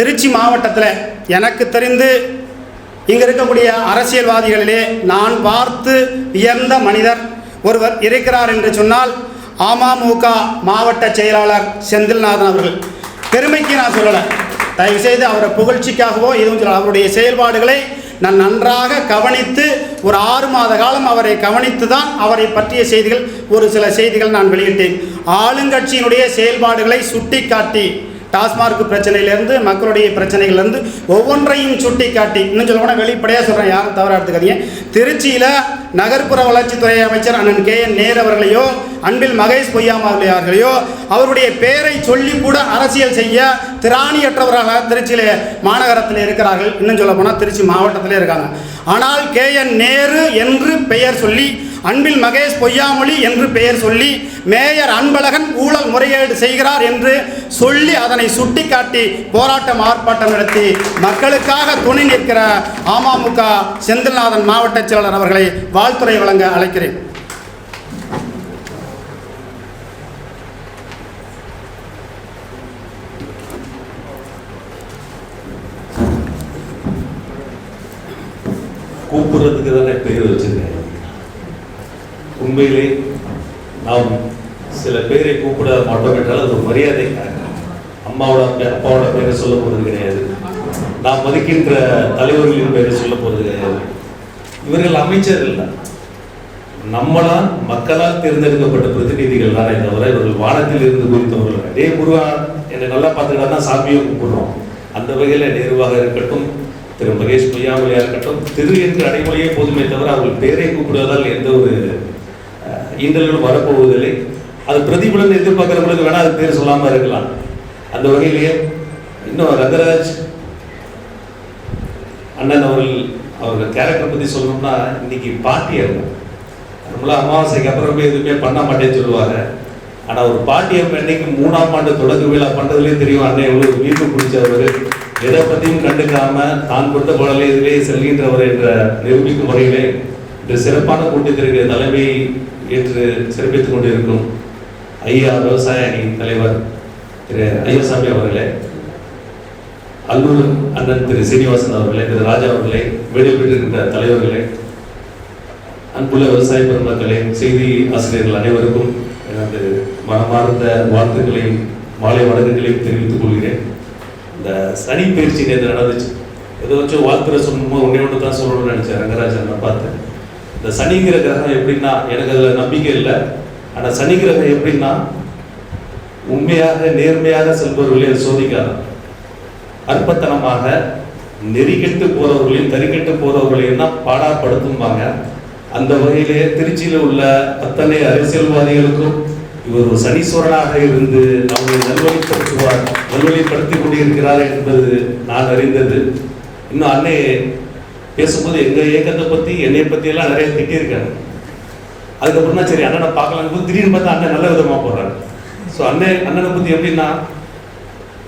திருச்சி மாவட்டத்தில் எனக்கு தெரிந்து இங்கே இருக்கக்கூடிய அரசியல்வாதிகளிலே நான் பார்த்து உயர்ந்த மனிதர் ஒருவர் இருக்கிறார் என்று சொன்னால் அமமுக மாவட்ட செயலாளர் செந்தில்நாதன் அவர்கள். பெருமைக்கு நான் சொல்லலை. தயவுசெய்து அவரை புகழ்ச்சிக்காகவோ எதுவும் சொல்ல அவருடைய செயல்பாடுகளை நான் நன்றாக கவனித்து ஒரு ஆறு மாத காலம் அவரை கவனித்து தான் அவரை பற்றிய செய்திகள் ஒரு சில செய்திகள் நான் வெளியிட்டேன். ஆளுங்கட்சியினுடைய செயல்பாடுகளை சுட்டி காட்டி டாஸ்மார்க் பிரச்சனையிலேருந்து மக்களுடைய பிரச்சனைகள்லேருந்து ஒவ்வொன்றையும் சுட்டி காட்டி இன்னும் சொல்ல போனால் வெளிப்படையாக சொல்கிறேன் யாரும் தவறாக எடுத்துக்காதீங்க. திருச்சியில் நகர்ப்புற வளர்ச்சித்துறை அமைச்சர் அண்ணன் கே என் நேர் அவர்களையோ அன்பில் மகேஷ் பொய்யாமலையார்களையோ அவருடைய பெயரை சொல்லி கூட அரசியல் செய்ய திராணியற்றவராக திருச்சியில் மாநகரத்தில் இருக்கிறார்கள். இன்னும் சொல்ல போனால் திருச்சி மாவட்டத்திலே இருக்காங்க. ஆனால் கே என் நேரு என்று பெயர் சொல்லி அன்பில் மகேஷ் பொய்யாமொழி என்று பெயர் சொல்லி மேயர் அன்பழகன் ஊழல் முறையீடு செய்கிறார் என்று சொல்லி அதனை சுட்டிக்காட்டி போராட்டம் ஆர்ப்பாட்டம் நடத்தி மக்களுக்காக துணை நிற்கிற அமமுக செந்தில்நாதன் மாவட்ட செயலாளர் அவர்களை வாழ்த்துறை வழங்க அழைக்கிறேன். கூப்பிடுறதுக்கு தானே பேர் வச்சுருக்கேன் உண்மையிலே நாம் சில பேரை கூப்பிட மாட்டோம் என்றால் அது ஒரு அம்மாவோட அப்பாவோட பேரை சொல்ல போறது கிடையாது. நாம் மதிக்கின்ற தலைவர்களின் பேரை சொல்ல போகிறது கிடையாது. இவர்கள் அமைச்சர்கள் தான் நம்மளால் மக்களால் தேர்ந்தெடுக்கப்பட்ட பிரதிநிதிகள் தானே தவிர இவர்கள் வானத்தில் இருந்து குறித்தவர்கள் அதே குருவா என்னை நல்லா பார்த்துக்கிட்டா சாமியை கூப்பிடுறோம் அந்த வகையில் நேருவாக இருக்கட்டும் திரு மகேஷ் பொய்யாமலையாக இருக்கட்டும் திரு என்று அடைமொழியே போதுமே தவிர அவர்கள் பேரை கூப்பிடுவதால் எந்த ஒரு அஹ், வரப்போவதில்லை. அது பிரதிபலன் எதிர்பார்க்கிறவங்களுக்கு வேணா அது பேர் சொல்லாமல் இருக்கலாம். அந்த வகையிலேயே இன்னும் ரங்கராஜ் அண்ணன் அவர்கள் அவர்கள் கேரக்டர் பற்றி சொல்லணும்னா இன்னைக்கு பாட்டியம் இருக்கும் நம்மள அமாவாசைக்கு அப்புறமே எதுவுமே பண்ண மாட்டேன்னு சொல்லுவாங்க. ஆனால் ஒரு பாட்டியம் அன்னைக்கு மூணாம் ஆண்டு தொடக்க விழா பண்ணுறதுலேயே தெரியும் அண்ணன் எவ்வளோ வீட்டு பிடிச்சவர் எதை பற்றியும் கண்டுக்காம தான் கொடுத்த பாடலை இதிலே செல்கின்றவர் என்ற நிரூபிக்கும் வகையிலே இந்த சிறப்பான கூட்டத்திற்கு தலைமை ஏற்று சிறப்பித்துக் கொண்டிருக்கும் ஐயா விவசாய அணியின் தலைவர் திரு ஐயசாமி அவர்களே அல்லூர் அண்ணன் திரு சீனிவாசன் அவர்களே திரு ராஜா அவர்களே வீடு பெற்றிருக்கின்ற தலைவர்களே அன்புள்ள விவசாய பெருமக்களே செய்தி ஆசிரியர்கள் அனைவருக்கும் எனது மனமார்ந்த வாழ்த்துக்களையும் மாலை வணக்கங்களையும் தெரிவித்துக் கொள்கிறேன். இந்த சனி பயிற்சி நேற்று நடந்துச்சு. ஏதோ வச்சு வாழ்த்துற சொல்லணுமோ ஒன்றே ஒன்று தான் சொல்லணும்னு நினச்சேன். ரங்கராஜன் நான் பார்த்தேன். இந்த சனிங்கிற கிரகம் எப்படின்னா எனக்கு அதில் நம்பிக்கை இல்லை. ஆனால் சனி கிரகம் எப்படின்னா உண்மையாக நேர்மையாக செல்பவர்களே அது சோதிக்காதான் அற்பத்தனமாக நெறிக்கெட்டு போறவர்களையும் தறிக்கெட்டு போறவர்களையும் தான் பாடாப்படுத்தும்பாங்க. அந்த வகையிலே திருச்சியில் உள்ள அத்தனை அரசியல்வாதிகளுக்கும் இவர் ஒரு சனீஸ்வரனாக இருந்து அவங்களை நல்வழிப்படுத்துவார் நல்வழிப்படுத்தி கொண்டிருக்கிறார் என்பது நான் அறிந்தது. இன்னும் அன்னையே பேசும்போது எங்கள் இயக்கத்தை பற்றி என்னை பற்றியெல்லாம் நிறைய திட்டியிருக்காங்க அதுக்கப்புறம் தான் சரி அண்ணனை பார்க்கலான்னு போது திடீர்னு பார்த்தா அண்ணன் நல்ல விதமாக போடுறாரு ஸோ அண்ணன் அண்ணனை பற்றி எப்படின்னா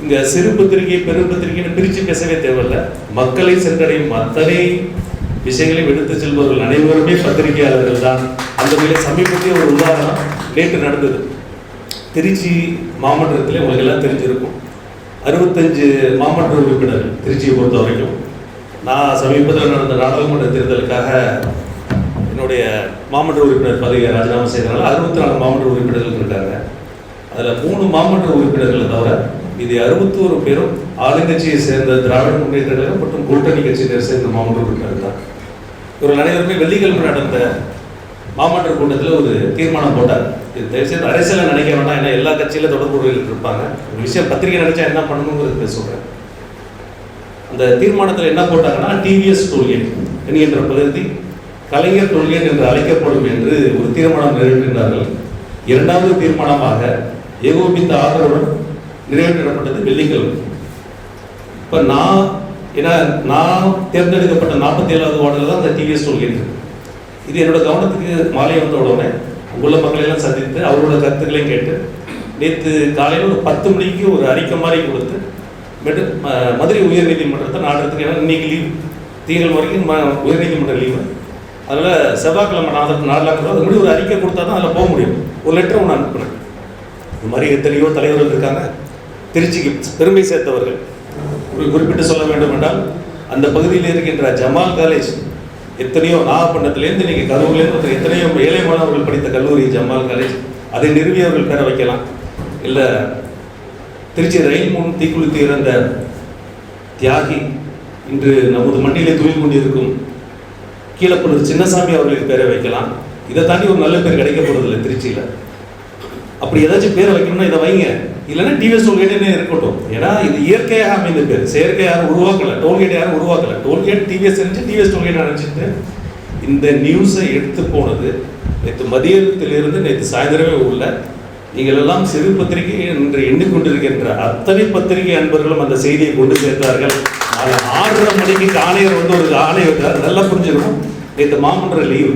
இந்த சிறு பத்திரிகை பெரும் பத்திரிகைன்னு பிரித்து பேசவே தேவையில்லை. மக்களை சென்றடையும் அத்தனை விஷயங்களையும் எடுத்து செல்பவர்கள் அனைவருமே பத்திரிகையாளர்கள் தான். அந்த வகையில் சமீபத்திய ஒரு உதாரணம் நேற்று நடந்தது. திருச்சி மாமன்றத்தில் உங்களுக்கு எல்லாம் தெரிஞ்சிருக்கும். அறுபத்தஞ்சு மாமன்ற உறுப்பினர்கள் திருச்சியை பொறுத்த வரைக்கும் நான் சமீபத்தில் நடந்த நாடாளுமன்ற தேர்தலுக்காக என்னுடைய மாமன்ற உறுப்பினர் பதவியை ராஜினாமா செய்தனால அறுபத்தி நாலு மாமன்ற உறுப்பினர்கள் இருக்காங்க. அதில் மூணு மாமன்ற உறுப்பினர்களை தவிர இது அறுபத்தோரு பேரும் ஆளுங்கட்சியை சேர்ந்த திராவிட முன்னேற்ற கழகம் மற்றும் கூட்டணி கட்சியினை சேர்ந்த மாமன்ற உறுப்பினர் தான். இவர்கள் அனைவருமே வெள்ளிக்கிழமை நடந்த மாமன்ற கூட்டத்தில் ஒரு தீர்மானம் போட்டார். இது தயவுசெய்து அரசியலை நினைக்க வேண்டாம் ஏன்னா எல்லா கட்சியில தொடர்புடையில் இருப்பாங்க. ஒரு விஷயம் பத்திரிகை நினைச்சா என்ன பண்ணணுங்கிறது சொல்கிறேன் அந்த தீர்மானத்தில் என்ன போட்டாங்கன்னா டிவிஎஸ் டோல்கேட் என்கின்ற பகுதி கலைஞர் டோல்கேட் என்று அழைக்கப்படும் என்று ஒரு தீர்மானம் நிறைவேற்றினார்கள். இரண்டாவது தீர்மானமாக ஏகோபித்த ஆதரவுடன் நிறைவேற்றப்பட்டது வெள்ளிக்கிழமை. இப்போ நான் ஏன்னா நான் தேர்ந்தெடுக்கப்பட்ட நாற்பத்தி ஏழாவது வார்டில் தான் அந்த டிவிஎஸ் டோல்கேட் இது என்னோட கவனத்துக்கு மாலை வந்த உடனே உள்ள மக்களையெல்லாம் சந்தித்து அவரோட கருத்துக்களையும் கேட்டு நேற்று காலையில் ஒரு பத்து மணிக்கு ஒரு அறிக்கை மாதிரி கொடுத்து மெடு மதுரை மதுரை உயர்நீதிமன்றத்தை நாடுறதுக்கு ஏன்னா இன்னைக்கு லீவ் திங்கள் வரைக்கும் ம- உயர்நீதிமன்ற லீவு அதனால் செவ்வாய்க்கிழமை நாள் நாடலாக்கிறோம் அது முடிவு ஒரு அறிக்கை கொடுத்தா தான் அதில் போக முடியும். ஒரு லெட்டர் ஒன்று அனுப்புனேன் இந்த மாதிரி எத்தனையோ தலைவர்கள் இருக்காங்க. திருச்சிக்கு பெருமை சேர்த்தவர்கள். ஒரு குறிப்பிட்டு சொல்ல வேண்டும் என்றால் அந்த பகுதியில் இருக்கின்ற ஜமால் காலேஜ் எத்தனையோ நாகப்பட்டினத்துலேருந்து நீங்கள் கரூர்லேருந்து எத்தனையோ ஏழை மாணவர்கள் படித்த கல்லூரி ஜமால் காலேஜ் அதை நிறுவியவர்கள் பெற வைக்கலாம். இல்லை திருச்சி ரயில் முன் தீக்குளித்து இறந்த தியாகி இன்று நமது மண்ணிலே துயில் கொண்டிருக்கும் கீழப்பள்ளூர் சின்னசாமி அவர்களுக்கு பேரை வைக்கலாம். இதை தாண்டி ஒரு நல்ல பேர் கிடைக்க போறதில்லை திருச்சியில். அப்படி ஏதாச்சும் பேரை வைக்கணும்னா இதை வைங்க. இல்லைன்னா டிவிஎஸ் டோல்கேட்டே இருக்கட்டும். ஏன்னா இது இயற்கையாக அமைந்த பேர். செயற்கை யாரும் உருவாக்கலை. டோல்கேட் யாரும் உருவாக்கல. டோல்கேட் டிவிஎஸ் இருந்துச்சு டிவிஎஸ் டோல்கேட் நினைச்சிட்டு இந்த நியூஸை எடுத்து போனது நேற்று மதியத்திலிருந்து நேற்று சாயந்தரமே உள்ள நீங்கள் எல்லாம் சிறு பத்திரிகை என்று எண்ணிக்கொண்டிருக்கின்ற அத்தனை பத்திரிகை அன்பர்களும் அந்த செய்தியை கொண்டு சேர்த்தார்கள். அது ஆறரை மணிக்கு ஆணையர் வந்து ஒரு ஆணையர் நல்லா புரிஞ்சிருக்கும் நேற்று மாமன்ற லீவு.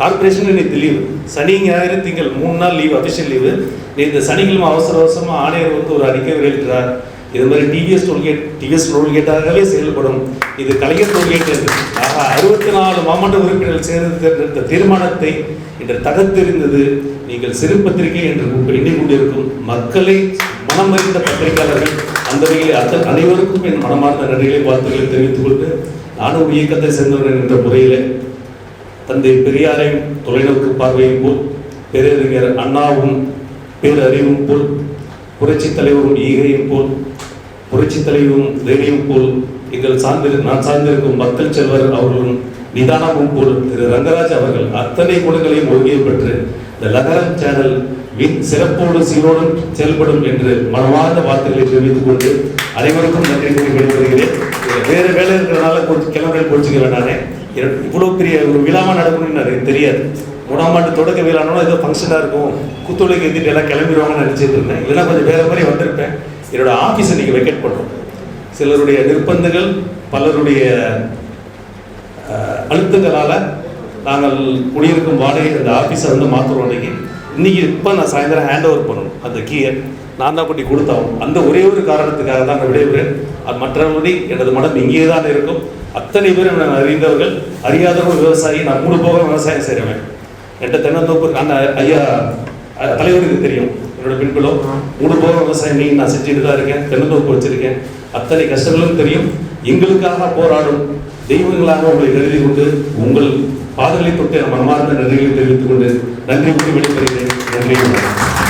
கார்பரேஷன் நேற்று லீவு. சனி ஞாயிறு திங்கள் மூணு நாள் லீவு அஃபிஷியல் லீவு. நேற்று சனிக்கிழமை அவசர அவசரமாக ஆணையர் வந்து ஒரு அறிக்கை வெளியிட்டார் இது மாதிரி டிவிஎஸ் டோல்கேட் டிவிஎஸ் டோல்கேட்டாகவே செயல்படும். இது கலைஞர் டோல்கேட் என்று. அறுபத்தி நாலு மாவட்ட உறுப்பினர்கள் சேர்ந்து தேர்ந்தெடுத்த தீர்மானத்தை இன்று தகர்த்தெறிந்தது நீங்கள் சிறு பத்திரிகை என்று எண்ணிக் கொண்டிருக்கும் மக்களை மனமறிந்த பத்திரிகையாளர்கள் அந்த வகையில் அத்த அனைவருக்கும் என் மனமார்ந்த நன்றிகளை வாழ்த்துக்களை தெரிவித்துக் கொண்டு நானும் ஒரு இயக்கத்தை சேர்ந்தவன் என்ற முறையில் தந்தை பெரியாரையும் தொலைநோக்கு பார்வையும் போல் பேரறிஞர் அண்ணாவும் பேரறிவும் போல் புரட்சித் தலைவரும் ஈகையும் போல் புரட்சித் தலைவரும் தேவியும் போல் எங்கள் சார்ந்திரு நான் சார்ந்திருக்கும் மக்கள் செல்வர் அவர்களும் நிதானமும் கூட திரு ரங்கராஜ் அவர்கள் அத்தனை குணங்களையும் ஒருங்கே பெற்று இந்த லகரம் சேனல் வின் சிறப்போடு சீரோடும் செயல்படும் என்று மனமார்ந்த வார்த்தைகளை தெரிவித்துக் கொண்டு அனைவருக்கும் நன்றி கூறி விடைபெறுகிறேன். வேறு வேலை இருக்கிறனால கொஞ்சம் கிளம்பி போச்சுக்க வேண்டானே இவ்வளோ பெரிய ஒரு விழாமா நடக்கணும்னு எனக்கு தெரியாது. மூணாம் ஆண்டு தொடக்க விழானாலும் ஏதோ ஃபங்க்ஷனாக இருக்கும். குத்துவிளக்கு எழுதிட்டு எல்லாம் கிளம்பிடுவாங்கன்னு நினச்சிட்டு இருந்தேன். இல்லைன்னா கொஞ்சம் வேறு மாதிரி வந்திருப்பேன். என்னோட ஆஃபீஸை நீங்கள் வெக்கெட் பண்ணுறோம். சிலருடைய நிர்பந்தங்கள் பலருடைய அழுத்தங்களால் நாங்கள் குடியிருக்கும் வாடகை அந்த ஆஃபீஸை வந்து மாற்றுறோம் அன்றைக்கி இன்றைக்கி இப்போ நான் சாயந்தரம் ஹேண்ட் ஓவர் பண்ணணும் அந்த கீயை நான் தான் கொண்டு கொடுத்தோம். அந்த ஒரே ஒரு காரணத்துக்காக தான் நான் விடைபெறேன். அது மற்றபடி எனது மனம் இங்கே தான் இருக்கும். அத்தனை பேரும் நான் அறிந்தவர்கள் அறியாதவர்கள் விவசாயி நான் மூணு போக விவசாயம் செய்கிறவன் என்கிட்ட தென்னந்தோப்பு நான் ஐயா தலைவருக்கு தெரியும். என்னோட பின்புலம். மூணு போக விவசாயம் நான் செஞ்சுட்டு தான் இருக்கேன். தென்னந்தோப்பு வச்சிருக்கேன். அத்தனை கஷ்டங்களும் தெரியும். எங்களுக்காக போராடும் தெய்வங்களாக உங்களை கருதி கொண்டு உங்கள் பாதங்களை தொட்டு மனமார்ந்த நன்றிகளை தெரிவித்துக் கொண்டு நன்றி விட்டு வெளிப்படுகிறேன் நன்றி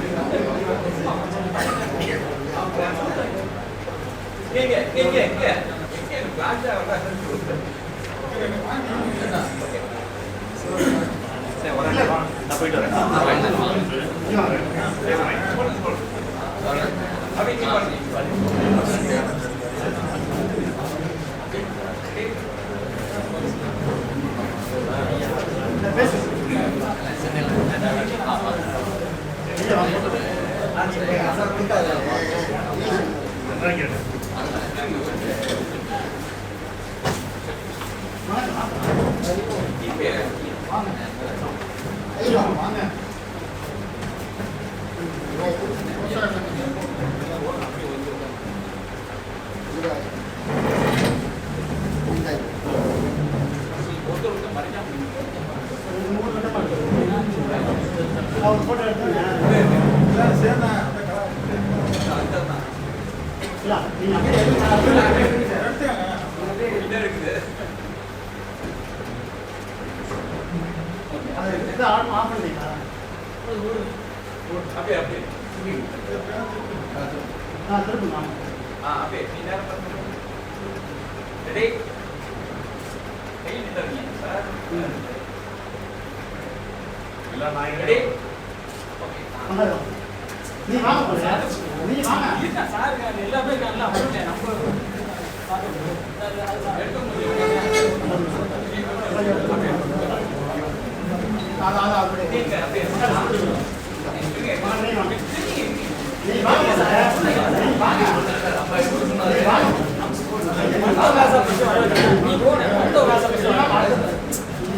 பில்லஸ் நான் அவங்க போட்டோ எடுத்து சேர்ந்தா அப்படியே. அப்படியே ஆ திரும்ப ஆ அப்படியே ரெடி. நீ வாங்க சார் நீ வாங்க இல்லை சார் எல்லாமே நல்லா வந்துட்டேன் நம்ம நீ வாங்க சார் நீ போன.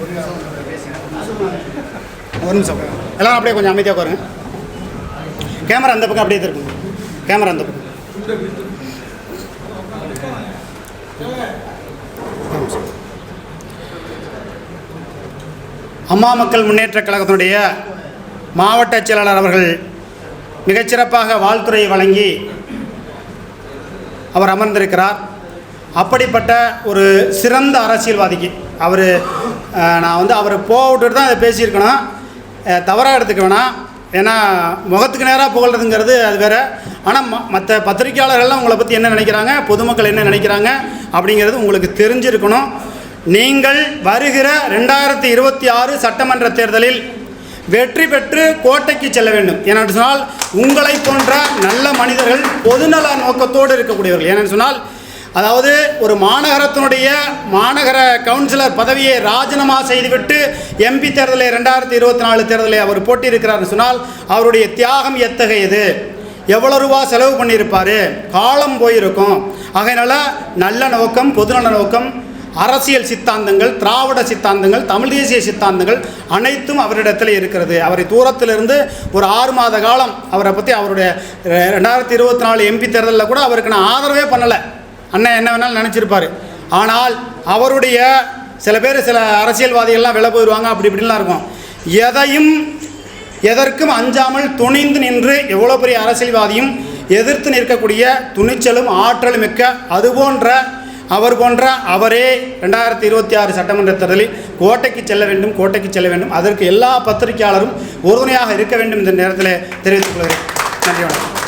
கொஞ்சம் பக்கத்துல வச்சுக்கோங்க. ஒரு நிமிஷம். எல்லாம் அப்படியே கொஞ்சம் அமைதியாக உட்காருங்க. கேமரா அந்த பக்கம் அப்படியே திருப்புங்க கேமரா அந்த பக்கம் ஒரு நிமிஷம். அம்மா மக்கள் முன்னேற்றக் கழகத்தினுடைய மாவட்ட செயலாளர் அவர்கள் மிகச்சிறப்பாக வாழ்த்துறை வழங்கி அவர் அமர்ந்திருக்கிறார். அப்படிப்பட்ட ஒரு சிறந்த அரசியல்வாதிக்கு அவர் நான் வந்து அவர் போட்டுட்டு தான் அதை பேசியிருக்கணும். தவறாக எடுத்துக்க வேணாம். ஏன்னா முகத்துக்கு நேராக புகழ்றதுங்கிறது அது வேறு. ஆனால் ம மற்ற பத்திரிக்கையாளர்கள்லாம் உங்களை பற்றி என்ன நினைக்கிறாங்க பொதுமக்கள் என்ன நினைக்கிறாங்க அப்படிங்கிறது உங்களுக்கு தெரிஞ்சிருக்கணும். நீங்கள் வருகிற ரெண்டாயிரத்தி இருபத்தி ஆறு சட்டமன்ற தேர்தலில் வெற்றி பெற்று கோட்டைக்கு செல்ல வேண்டும். ஏனென்று சொன்னால் உங்களை போன்ற நல்ல மனிதர்கள் பொதுநல நோக்கத்தோடு இருக்கக்கூடியவர்கள். ஏனென்று சொன்னால் அதாவது ஒரு மாநகரத்தினுடைய மாநகர கவுன்சிலர் பதவியை ராஜினாமா செய்துவிட்டு எம்பி தேர்தலை ரெண்டாயிரத்தி இருபத்தி நாலு தேர்தலை அவர் போட்டியிருக்கிறார்னு சொன்னால் அவருடைய தியாகம் எத்தகையது? எவ்வளோ ரூபா செலவு பண்ணியிருப்பார்? காலம் போயிருக்கும். ஆகையினால நல்ல நோக்கம் பொதுநல நோக்கம் அரசியல் சித்தாந்தங்கள் திராவிட சித்தாந்தங்கள் தமிழ் தேசிய சித்தாந்தங்கள் அனைத்தும் அவரிடத்தில் இருக்கிறது. அவரை தூரத்திலிருந்து ஒரு ஆறு மாத காலம் அவரை பற்றி அவருடைய ரெண்டாயிரத்தி இருபத்தி நாலு எம்பி தேர்தலில் கூட அவருக்கு நான் ஆதரவே பண்ணலை. அண்ணன் என்ன வேணாலும் நினச்சிருப்பார். ஆனால் அவருடைய சில பேர் சில அரசியல்வாதிகள்லாம் விலை போயிடுவாங்க அப்படி இப்படின்லாம் இருக்கும். எதையும் எதற்கும் அஞ்சாமல் துணிந்து நின்று எவ்வளோ பெரிய அரசியல்வாதியும் எதிர்த்து நிற்கக்கூடிய துணிச்சலும் ஆற்றலும் மிக்க அதுபோன்ற அவர் போன்ற அவரே ரெண்டாயிரத்தி இருபத்தி ஆறு சட்டமன்ற தேர்தலில் கோட்டைக்கு செல்ல வேண்டும் கோட்டைக்கு செல்ல வேண்டும். அதற்கு எல்லா பத்திரிகையாளரும் உறுதுணையாக இருக்க வேண்டும் இந்த நேரத்தில் தெரிவித்துக் கொள்கிறேன். நன்றி வணக்கம்.